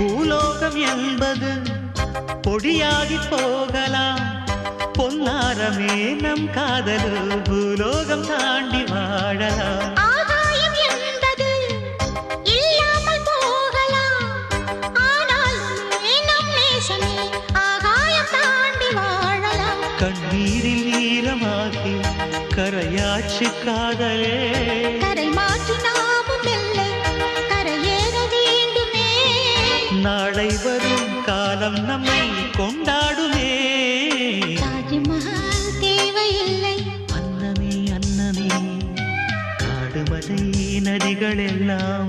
பூலோகம் என்பது பொடியாகி போகலாம். பொன்னாரமே நம் காதலு பூலோகம் தாண்டி வாழலாம். கண்ணீரில் ஈரமாகி கரையாச்சு காதலே. கரை நாளை வரும் காலம் நம்மை கொண்டாடுமே. தாஜ்மஹால் தேவையில்லை. அன்னமே அன்னமே. காடுமலை நதிகள் எல்லாம்